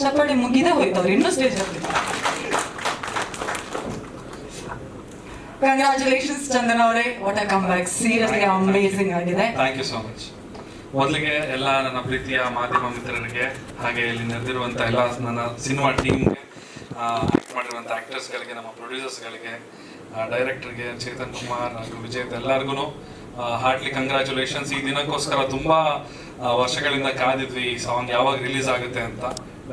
ಚಪ್ಪಾಳೆ ಮುಗಿದ ಹೋಯ್ತು, ಅವ್ರು ಇನ್ನೂ ಸ್ಟೇಜ್ ಅಲ್ಲಿ ಕಂಗ್ರಾಚುಲೇಷನ್ಸ್ ಚಂದನ್ ಅವರೇ. What come back seriously amazing ಆಗಿದೆ. ಥ್ಯಾಂಕ್ ಯು ಸೋ ಮಚ್ ಮೊದಲಿಗೆ ಎಲ್ಲ ನನ್ನ ಪ್ರೀತಿಯ ಮಾಧ್ಯಮ ಮಿತ್ರರಿಗೆ, ಹಾಗೆ ಇಲ್ಲಿ ನೆರೆದಿರುವಂಥ ಎಲ್ಲ ನನ್ನ ಸಿನಿಮಾ ಟೀಮ್ಗೆ ಮಾಡಿರುವಂತಹ ಆಕ್ಟರ್ಸ್ ಗಳಿಗೆ, ನಮ್ಮ ಪ್ರೊಡ್ಯೂಸರ್ಸ್ಗಳಿಗೆ ಡೈರೆಕ್ಟರ್ಗೆ ಚೇತನ್ ಕುಮಾರ್ ಹಾಗೂ ವಿಜಯ್ ಎಲ್ಲರಿಗೂ ಹಾರ್ಟ್ಲಿ ಕಂಗ್ರಾಚುಲೇಷನ್ಸ್ ಈ ದಿನಕ್ಕೋಸ್ಕರ ತುಂಬ ವರ್ಷಗಳಿಂದ ಕಾದಿದ್ವಿ ಈ ಸಾಂಗ್ ಯಾವಾಗ ರಿಲೀಸ್ ಆಗುತ್ತೆ ಅಂತ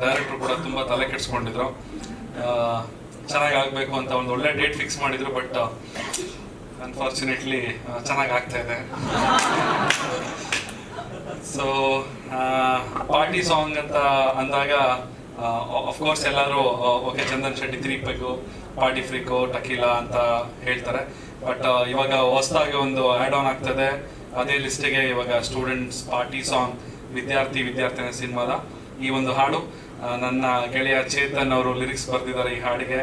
ಡೈರೆಕ್ಟರ್ ಕೂಡ ತುಂಬ ತಲೆ ಕೆಡಿಸ್ಕೊಂಡಿದ್ರು. ಚೆನ್ನಾಗಿ ಆಗಬೇಕು ಅಂತ ಒಂದು ಒಳ್ಳೆ ಡೇಟ್ ಫಿಕ್ಸ್ ಮಾಡಿದ್ರು ಬಟ್ ಅನ್ಫಾರ್ಚುನೇಟ್ಲಿ ಚೆನ್ನಾಗಿ ಆಗ್ತಾ ಇದೆ. ಸೊ ಪಾರ್ಟಿ ಸಾಂಗ್ ಅಂತ ಅಂದಾಗ ಕೋರ್ಸ್ ಎಲ್ಲರೂ okay Chandan Shetty three party freako tequila ಅಂತ ಹೇಳ್ತಾರೆ. ಬಟ್ ಇವಾಗ ಹೊಸದಾಗಿ ಒಂದು ಆ್ಯಡ್ ಆನ್ ಆಗ್ತದೆ. ಅದೇ ಲಿಸ್ಟಿಗೆ ಇವಾಗ ಸ್ಟೂಡೆಂಟ್ಸ್ ಪಾರ್ಟಿ ಸಾಂಗ್ ವಿದ್ಯಾರ್ಥಿ, ವಿದ್ಯಾರ್ಥಿನ ಸಿನಿಮಾದ ಈ ಒಂದು ಹಾಡು. ನನ್ನ ಗೆಳೆಯ ಚೇತನ್ ಅವರು ಲಿರಿಕ್ಸ್ ಬರೆದಿದ್ದಾರೆ ಈ ಹಾಡಿಗೆ.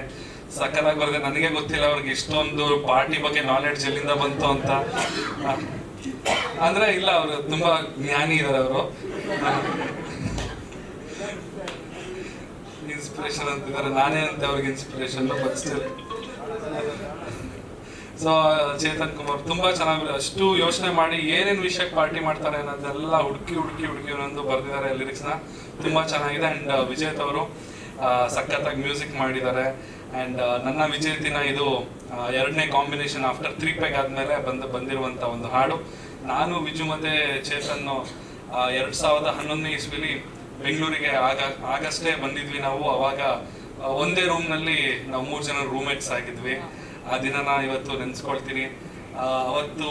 ಸಕ್ಕತ್ತಾಗಿ ಬರೆದೆ, ನನಗೆ ಗೊತ್ತಿಲ್ಲ ಅವ್ರಿಗೆ ಇಷ್ಟೊಂದು ಪಾರ್ಟಿ ಬಗ್ಗೆ ನಾಲೆಡ್ಜ್ ಎಲ್ಲಿಂದ ಬಂತು ಅಂತ. ಅಂದ್ರೆ ಇಲ್ಲ, ಅವರು ತುಂಬಾ ಜ್ಞಾನಿ ಇದಾರೆ ಅವರು. ಇನ್ಸ್ಪಿರೇಷನ್ ಅಂತಿದ್ದಾರೆ. ನಾನೇ ಅಂತ ಅವ್ರಿಗೆ inspiration but so Chetan Kumar ತುಂಬಾ ಚೆನ್ನಾಗಿ ಅಷ್ಟು ಯೋಚನೆ ಮಾಡಿ ಏನೇನ್ ವಿಷಯಕ್ಕೆ ಪಾರ್ಟಿ ಮಾಡ್ತಾರೆ ಅನ್ನೋದೆಲ್ಲ ಹುಡುಕಿ ಹುಡುಕಿ ಹುಡುಕಿ ಒಂದೊಂದು ಬರೆದಿದ್ದಾರೆ ಲಿರಿಕ್ಸ್ನ. ತುಂಬಾ ಚೆನ್ನಾಗಿದೆ. ಅಂಡ್ ವಿಜೇತ್ ಅವರು ಸಖತ್ತಾಗಿ ಮ್ಯೂಸಿಕ್ ಮಾಡಿದ್ದಾರೆ. ಅಂಡ್ ನನ್ನ ವಿಜೇತಿನ ಇದು ಎರಡನೇ ಕಾಂಬಿನೇಷನ್ ಆಫ್ಟರ್ ತ್ರೀ ಪ್ಯಾಕ್ ಆದ್ಮೇಲೆ ಬಂದು, ಬಂದಿರುವಂತ ಒಂದು ಹಾಡು. ನಾನು ವಿಜು ಮತ್ತೆ ಚೇತನ್ ಎರಡ್ ಸಾವಿರದ ಹನ್ನೊಂದನೇ ಇಸ್ವಿಲಿ ಬೆಂಗಳೂರಿಗೆ ಆಗ, ಆಗಷ್ಟೇ ಬಂದಿದ್ವಿ ನಾವು. ಅವಾಗ ಒಂದೇ ರೂಮ್ನಲ್ಲಿ ನಾವು ಮೂರ್ ಜನ ರೂಮ್ಮೇಟ್ಸ್ ಆಗಿದ್ವಿ. ಆ ದಿನನ ಇವತ್ತು ನೆನ್ಸ್ಕೊಳ್ತೀನಿ. ಅವತ್ತು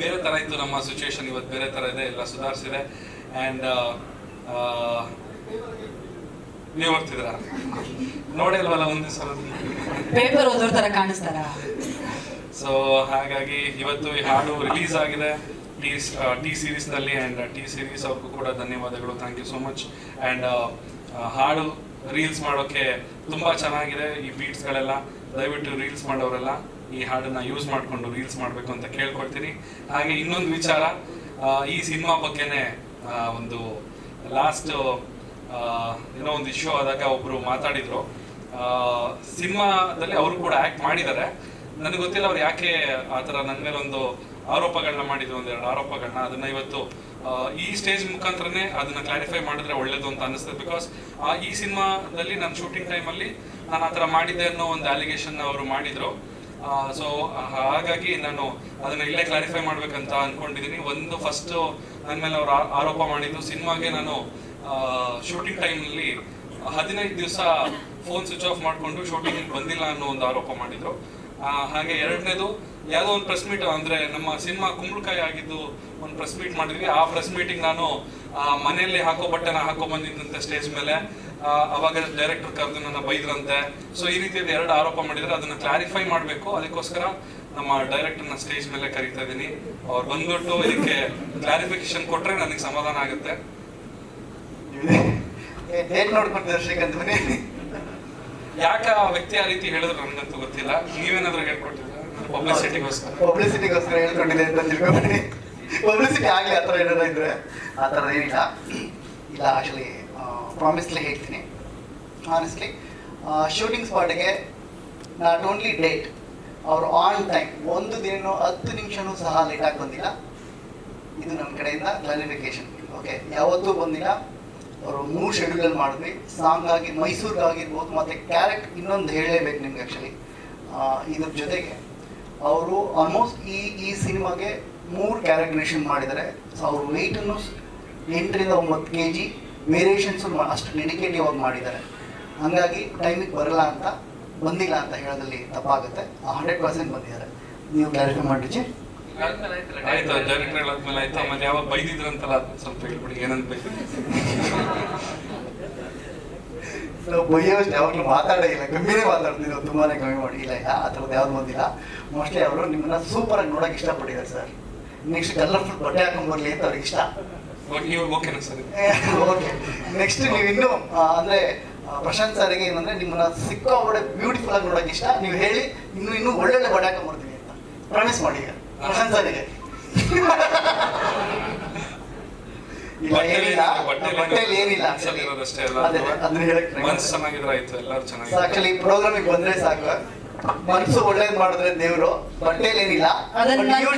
ಬೇರೆ ತರ ಇತ್ತು ನಮ್ಮ ಸಿಚುವೇಶನ್ ಇವತ್ತು ಬೇರೆ ತರ ಇದೆ ಎಲ್ಲ ಸುಧಾರಿಸಿದೆ. ಅಂಡ್ ನೀವು ಓದ್ತಿದ್ರ ನೋಡೇ ಇಲ್ವಲ್ಲ ಒಂದೇ ಸಲ. ಪೇಪರ್ ಓದೋರ್ ಥರ ಕಾಣಿಸ್ತಾರ? ಸೊ ಹಾಗಾಗಿ ಇವತ್ತು ಈ ಹಾಡು ರಿಲೀಸ್ ಆಗಿದೆ. ಟಿ ಟಿ ಸೀರೀಸ್ನಲ್ಲಿ ಅಂಡ್ ಟಿ ಸೀರೀಸ್ ಅವ್ರಿಗೂ ಕೂಡ ಧನ್ಯವಾದಗಳು. Thank you so much and ಹಾಡು ರೀಲ್ಸ್ ಮಾಡೋಕೆ ತುಂಬಾ ಚೆನ್ನಾಗಿದೆ ಈ ಬೀಟ್ಸ್ಗಳೆಲ್ಲ ಗಳೆಲ್ಲ. ದಯವಿಟ್ಟು ರೀಲ್ಸ್ ಮಾಡೋರೆಲ್ಲ ಈ ಹಾಡನ್ನ ಯೂಸ್ ಮಾಡ್ಕೊಂಡು ರೀಲ್ಸ್ ಮಾಡಬೇಕು ಅಂತ ಕೇಳ್ಕೊಳ್ತೀನಿ. ಹಾಗೆ ಇನ್ನೊಂದು ವಿಚಾರ ಈ ಸಿನಿಮಾ ಬಗ್ಗೆನೆ ಒಂದು ಲಾಸ್ಟ್ ಏನೋ ಒಂದು ಇಶ್ಯೂ ಆದಾಗ ಒಬ್ರು ಮಾತಾಡಿದ್ರು. ಸಿನಿಮಾದಲ್ಲಿ ಅವರು ಕೂಡ ಆಕ್ಟ್ ಮಾಡಿದ್ದಾರೆ. ನನಗೆ ಗೊತ್ತಿಲ್ಲ ಅವ್ರು ಯಾಕೆ ಆ ಥರ ನನ್ನ ಒಂದು ಆರೋಪಗಳನ್ನ ಮಾಡಿದ್ರು ಒಂದೆರಡು ಆರೋಪಗಳನ್ನ. ಅದನ್ನ ಇವತ್ತು ಈ ಸ್ಟೇಜ್ ಮುಖಾಂತರನೇ ಅದನ್ನ ಕ್ಲಾರಿಫೈ ಮಾಡಿದ್ರೆ ಒಳ್ಳೇದು ಅಂತ ಅನಿಸ್ತದೆ ಬಿಕಾಸ್ ಈ ಸಿನಿಮಾದಲ್ಲಿ ನನ್ನ ಶೂಟಿಂಗ್ ಟೈಮಲ್ಲಿ ನಾನು ಆ ಥರ ಮಾಡಿದ್ದೆ ಅನ್ನೋ ಒಂದು ಅಲಿಗೇಷನ್ ಅವರು ಮಾಡಿದ್ರು. ಸೊ ಹಾಗಾಗಿ ನಾನು ಅದನ್ನ ಇಲ್ಲೇ ಕ್ಲಾರಿಫೈ ಮಾಡ್ಬೇಕಂತ ಅನ್ಕೊಂಡಿದ್ದೀನಿ ಒಂದು ಫಸ್ಟ್ ನನ್ನ ಮೇಲೆ ಅವರು ಆರೋಪ ಮಾಡಿದ್ದು. ಸಿನಿಮಾಗೆ ನಾನು ಶೂಟಿಂಗ್ ಟೈಮ್ನಲ್ಲಿ ಹದಿನೈದು ದಿವಸ ಫೋನ್ ಸ್ವಿಚ್ ಆಫ್ ಮಾಡಿಕೊಂಡು ಶೂಟಿಂಗ್ ಬಂದಿಲ್ಲ ಅನ್ನೋ ಒಂದು ಆರೋಪ ಮಾಡಿದ್ರು. ಹಾಗೆ ಎರಡನೇದು ಯಾವುದೋ ಒಂದು ಪ್ರೆಸ್ ಮೀಟ್ ಅಂದ್ರೆ ನಮ್ಮ ಸಿನಿಮಾ ಕುಂಬಳಕಾಯಿ ಆಗಿದ್ದು ಒಂದು ಪ್ರೆಸ್ ಮೀಟ್ ಮಾಡಿದ್ವಿ. ಆ ಪ್ರೆಸ್ ಮೀಟಿಂಗ್ ನಾನು ಮನೆಯಲ್ಲಿ ಹಾಕೋ ಬಟ್ಟೆನ ಹಾಕೋ ಬಂದಿದ್ದಂತೆ ಸ್ಟೇಜ್ ಮೇಲೆ. ಅವಾಗ ಡೈರೆಕ್ಟರ್ ಕರೆದು ನನ್ನ ಬೈದ್ರಂತೆ. ಸೊ ಈ ರೀತಿಯಲ್ಲಿ ಎರಡು ಆರೋಪ ಮಾಡಿದ್ರೆ ಅದನ್ನ ಕ್ಲಾರಿಫೈ ಮಾಡಬೇಕು. ಅದಕ್ಕೋಸ್ಕರ ನಮ್ಮ ಡೈರೆಕ್ಟರ್ನ ಸ್ಟೇಜ್ ಮೇಲೆ ಕರೀತಾ ಇದ್ದೀನಿ. ಅವ್ರು ಬಂದ್ಬಿಟ್ಟು ಇದಕ್ಕೆ ಕ್ಲಾರಿಫಿಕೇಶನ್ ಕೊಟ್ರೆ ನನಗೆ ಸಮಾಧಾನ ಆಗುತ್ತೆ. ಡೇಟ್ ಶ್ರೀಕಾಂತ್ ಯಾಕೆ ಆ ವ್ಯಕ್ತಿ ಆ ರೀತಿ ಹೇಳಿದ್ರು ನನಗಂತೂ ಗೊತ್ತಿಲ್ಲ. ನೀವೇನಾದ್ರೂ ಹೇಳ್ಕೊಟ್ಟಿದ್ರ ಪಬ್ಲಿಸಿಟಿಗೋಸ್ಕರ ಹೇಳ್ಕೊಂಡಿದೆ ಅಂತ ತಿಳ್ಕೊಬೇಡಿ ಪಬ್ಲಿಸಿಟಿ ಆಗಲಿ ಆ ಥರ ಏನಾರ ಇದ್ರೆ ಆ ಥರದ್ದು ಏನಿಲ್ಲ. ಇಲ್ಲ ಆಕ್ಚುಲಿ ಪ್ರಾಮಿಸ್ಲಿ ಹೇಳ್ತೀನಿ. ಆನೆಸ್ಟ್ಲಿ ಶೂಟಿಂಗ್ ಸ್ಪಾಟ್ಗೆ ನಾಟ್ ಓನ್ಲಿ ಡೇಟ್ ಅವರು ಆನ್ ಟೈಮ್ ಒಂದು ದಿನ ಹತ್ತು ನಿಮಿಷನೂ ಸಹ ಲೇಟಾಗಿ ಬಂದಿಲ್ಲ. ಇದು ನಮ್ಮ ಕಡೆಯಿಂದ ಕ್ಲಾರಿಫಿಕೇಶನ್ ಓಕೆ ಯಾವತ್ತೂ ಬಂದಿಲ್ಲ. ಅವರು ಮೂರು ಶೆಡ್ಯೂಲ್ ಮಾಡಿದ್ವಿ. ಸಾಂಗ್ ಆಗಿ ಮೈಸೂರಿಗೆ ಆಗಿರ್ಬೋದು ಮತ್ತು ಕ್ಯಾರೆಕ್ಟ್ ಇನ್ನೊಂದು ಹೇಳಲೇಬೇಕು ನಿಮ್ಗೆ ಆ್ಯಕ್ಚುಲಿ ಇದ್ರ ಜೊತೆಗೆ ಅವರು ಆಲ್ಮೋಸ್ಟ್ ಈ ಈ ಸಿನಿಮಾಗೆ ಮೂರು ಕ್ಯಾರೆಕ್ಟರೇಷನ್ ಮಾಡಿದ್ದಾರೆ. ಸೊ ಅವ್ರ ವೆಯ್ಟನ್ನು ಎಂಟರಿಂದ ಒಂಬತ್ತು ಕೆ ಜಿ ವೇರಿಯೇಷನ್ಸು ಅಷ್ಟು ಡೆಡಿಕೇಟಿವ್ ಆಗಿ ಮಾಡಿದ್ದಾರೆ. ಹಂಗಾಗಿ ಟೈಮಿಗೆ ಬರಲ್ಲ ಅಂತ ಬಂದಿಲ್ಲ ಅಂತ ಹೇಳೋದಲ್ಲಿ ತಪ್ಪಾಗುತ್ತೆ. ಹಂಡ್ರೆಡ್ ಪರ್ಸೆಂಟ್ ಬಂದಿದ್ದಾರೆ. ನೀವು ಕ್ಲಾರಿಫೈ ಮಾಡಿಜಿ ಆಯ್ತು ಡೈರೆಕ್ಟರ್ ಹೇಳಾದ್ಮೇಲೆ ಆಯ್ತು. ಆಮೇಲೆ ಯಾವಾಗ ಬೈದಿದ್ರಂತಲ್ಲ ಅಂತಲ್ಲ ಸ್ವಲ್ಪ ಹೇಳ್ಬಿಡಿ ಏನಂತ. ಬೈದಿದ್ರು ನಾವು ಬೈಯೋಷ್ಟು ಯಾವಾಗಲೂ ಮಾತಾಡೇ ಇಲ್ಲ. ಕಮ್ಮಿನೇ ಮಾತಾಡ್ತಿದ್ರು ತುಂಬಾ ತುಂಬಾನೇ ಕಮ್ಮಿ ಮಾಡಿ. ಇಲ್ಲ ಇಲ್ಲ ಆ ಥರದ್ದು ಯಾವ್ದು ಬಂದಿಲ್ಲ. ಮೋಸ್ಟ್ಲಿ ಅವರು ನಿಮ್ಮನ್ನ ಸೂಪರ್ ಆಗಿ ನೋಡಕ್ ಇಷ್ಟಪಟ್ಟಿದ್ದಾರೆ ಸರ್ ನೆಕ್ಸ್ಟ್ ಕಲರ್ಫುಲ್ ಬಟ್ಟೆ ಹಾಕೊಂಡ್ ಬರ್ಲಿ ಅಂತ ಅವ್ರಿಗೆ ಇಷ್ಟ. ಓಕೆ ನೆಕ್ಸ್ಟ್ ನೀವು ಇನ್ನೂ ಅಂದ್ರೆ ಪ್ರಶಾಂತ್ ಸರ್ಗೆ ಏನಂದ್ರೆ ನಿಮ್ಮನ್ನ ಸಿಕ್ಕಾಪಟ್ಟೆ ಬ್ಯೂಟಿಫುಲ್ ಆಗಿ ನೋಡೋಕೆ ಇಷ್ಟ. ನೀವು ಹೇಳಿ ಇನ್ನು ಇನ್ನೂ ಒಳ್ಳೊಳ್ಳೆ ಬಟ್ಟೆ ಹಾಕೊಂಡ್ಬರ್ತೀನಿ ಅಂತ. ಪ್ರಾಮಿಸ್ ಮಾಡಿ ಪ್ರಶಾಂತ್ ಸರ್ಗೆ. ಆಕ್ಚುಲಿ ಪ್ರೋಗ್ರಾಮಿಗೆ ಬಂದ್ರೆ ಸಾಕು. ಮನಸ್ಸು ಒಳ್ಳೇದ್ ಮಾಡಿದ್ರೆ ದೇವ್ರು ಬಟ್ಟೆಲಿ ಏನಿಲ್ಲ.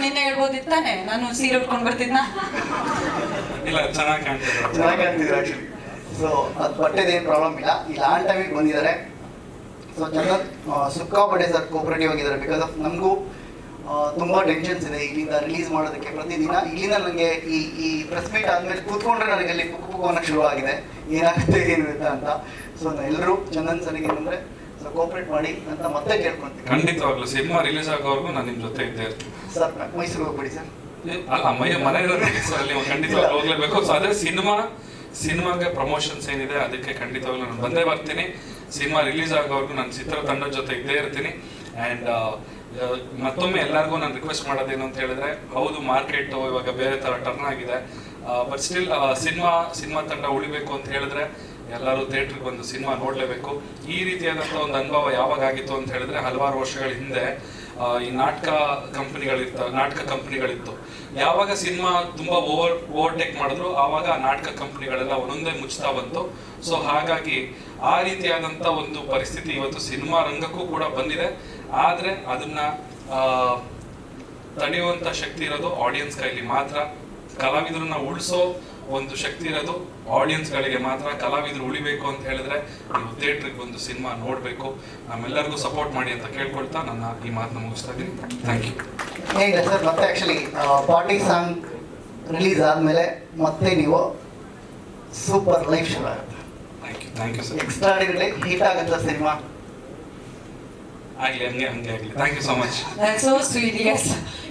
ನಿನ್ನೆ ಹೇಳ್ಬೋದಿತ್ತಾನೆ ನಾನು ಸೀರೆ ಉಟ್ಕೊಂಡ್ ಬರ್ತಿದ್ನ? ಇಲ್ಲ ಚೆನ್ನಾಗಿ ಚೆನ್ನಾಗಿ ಆಕ್ಚುಲಿ ಸೊ ಅದು ಏನ್ ಪ್ರಾಬ್ಲಮ್ ಇಲ್ಲ. ಇಲ್ಲ ಆನ್ ಟೈಮಿಗೆ ಬಂದಿದ್ದಾರೆ. ಸೊ ಸಿಕ್ಕಾಪಟ್ಟೆ ಸರ್ ಕೋಪರೇಟಿವ್ ಆಗಿದ್ದಾರೆ. ಬಿಕಾಸ್ ಆಫ್ ನಮಗೂ ತುಂಬ ಟೆನ್ಷನ್ಸ್ ಇದೆ ಇಲ್ಲಿಂದ ರಿಲೀಸ್ ಮಾಡೋದಕ್ಕೆ ಪ್ರತಿದಿನ. ಇಲ್ಲಿಂದ ನನಗೆ ಈ ಈ ಪ್ರೆಸ್ ಮೀಟ್ ಆದಮೇಲೆ ಕೂತ್ಕೊಂಡ್ರೆ ನನಗೆ ಅಲ್ಲಿ ಪುಕ್ ಪುಕ್ಕೋನ ಶುರು ಆಗಿದೆ. ಏನಾಗುತ್ತೆ ಏನು ಅಂತ ಅಂತ. ಸೊ ಎಲ್ಲರೂ ಚಂದನ್ ಸರಿಗೆ ಏನಂದರೆ ಸೊ ಕೋಪರೇಟ್ ಮಾಡಿ ಅಂತ ಮತ್ತೆ ಕೇಳ್ಕೊಂತೀನಿ ಖಂಡಿತವಾಗ್ಲೂ ಸಿನಿಮಾ ರಿಲೀಸ್ ಆಗೋವರೆಗೂ ನಾನು ನಿಮ್ಮ ಜೊತೆ ಇದ್ದೇ ಇರ್ತೀನಿ. ಸರ್ ಮೈಸೂರು ಹೋಗ್ಬಿಡಿ ಸರ್ ಅಲ್ಲ ಮೈ ಮನೆ ಅಲ್ಲಿ ಖಂಡಿತವಾಗ್ಲೂ ಹೋಗ್ಲೇಬೇಕು. ಸೊ ಅದೇ ಸಿನಿಮಾ ಸಿನಿಮಾಗೆ ಪ್ರಮೋಷನ್ಸ್ ಏನಿದೆ ಅದಕ್ಕೆ ಖಂಡಿತವಾಗ್ಲೂ ನಾನು ಬಂದೇ ಬರ್ತೀನಿ. ಸಿನಿಮಾ ರಿಲೀಸ್ ಆಗೋವರೆಗೂ ನಾನು ಚಿತ್ರತಂಡದ ಜೊತೆ ಇದ್ದೇ ಇರ್ತೀನಿ. ಆ್ಯಂಡ್ ಮತ್ತೊಮ್ಮೆ ಎಲ್ಲರಿಗೂ ನಾನು ರಿಕ್ವೆಸ್ಟ್ ಮಾಡೋದೇನು ಅಂತ ಹೇಳಿದ್ರೆ, ಹೌದು ಮಾರ್ಕೆಟ್ ಇವಾಗ ಬೇರೆ ತರ ಟರ್ನ್ ಆಗಿದೆ. ಬಟ್ ಸ್ಟಿಲ್ ಸಿನಿಮಾ ಸಿನಿಮಾ ತಂಡ ಉಳಿಬೇಕು ಅಂತ ಹೇಳಿದ್ರೆ, ಎಲ್ಲರೂ ಥಿಯೇಟ್ರಿಗೆ ಬಂದು ಸಿನಿಮಾ ನೋಡಲೇಬೇಕು. ಈ ರೀತಿಯಾದಂಥ ಒಂದು ಅನುಭವ ಯಾವಾಗ ಆಗಿತ್ತು ಅಂತ ಹೇಳಿದ್ರೆ, ಹಲವಾರು ವರ್ಷಗಳ ಹಿಂದೆ ಈ ನಾಟಕ ಕಂಪನಿಗಳಿರ್ತ, ನಾಟಕ ಕಂಪನಿಗಳಿತ್ತು. ಯಾವಾಗ ಸಿನಿಮಾ ತುಂಬಾ ಓವರ್ ಓವರ್ಟೇಕ್ ಮಾಡಿದ್ರು, ಆವಾಗ ನಾಟಕ ಕಂಪನಿಗಳೆಲ್ಲ ಒಂದೊಂದೇ ಮುಚ್ತಾ ಬಂತು. ಸೊ ಹಾಗಾಗಿ ಆ ರೀತಿಯಾದಂಥ ಒಂದು ಪರಿಸ್ಥಿತಿ ಇವತ್ತು ಸಿನಿಮಾ ರಂಗಕ್ಕೂ ಕೂಡ ಬಂದಿದೆ. ಆದ್ರೆ ಅದನ್ನ ತಡೆಯುವಂತ ಶಕ್ತಿ ಇರೋದು ಆಡಿಯನ್ಸ್ ಕೈಲಿ ಮಾತ್ರ. ಕಲಾವಿದರನ್ನ ಉಳಿಸೋ ಒಂದು ಶಕ್ತಿ ಇರೋದು ಆಡಿಯನ್ಸ್ ಗಳಿಗೆ ಮಾತ್ರ. ಕಲಾವಿದರು ಉಳಿಬೇಕು ಅಂತ ಹೇಳಿದ್ರೆ ನೀವು ಥಿಯೇಟ್ರಿಗೆ ಒಂದು ಸಿನಿಮಾ ನೋಡಬೇಕು. ನಮ್ಮೆಲ್ಲರಿಗೂ ಸಪೋರ್ಟ್ ಮಾಡಿ ಅಂತ ಕೇಳ್ಕೊಳ್ತಾ ನನ್ನ ಈ ಮಾತನ್ನ ಮುಗಿಸ್ತಾ ಇದ್ದೀನಿ. ಥ್ಯಾಂಕ್ ಯು ಸರ್ ಮತ್ತೆ ಆ್ಯಕ್ಚುಲಿ ಪಾರ್ಟಿ ಸಾಂಗ್ ರಿಲೀಸ್ ಆದಮೇಲೆ ಮತ್ತೆ ನೀವು ಸೂಪರ್ ಲೈಫ್ ಶುರು ಆಗುತ್ತೆ. Thank you thank you sir extra heat ಆಗುತ್ತೆ ಸಿನಿಮಾ ಆಗಲಿ ಹಂಗೆ ಹಂಗೆ ಆಗಲಿ thank you so much That's so sweet, yes.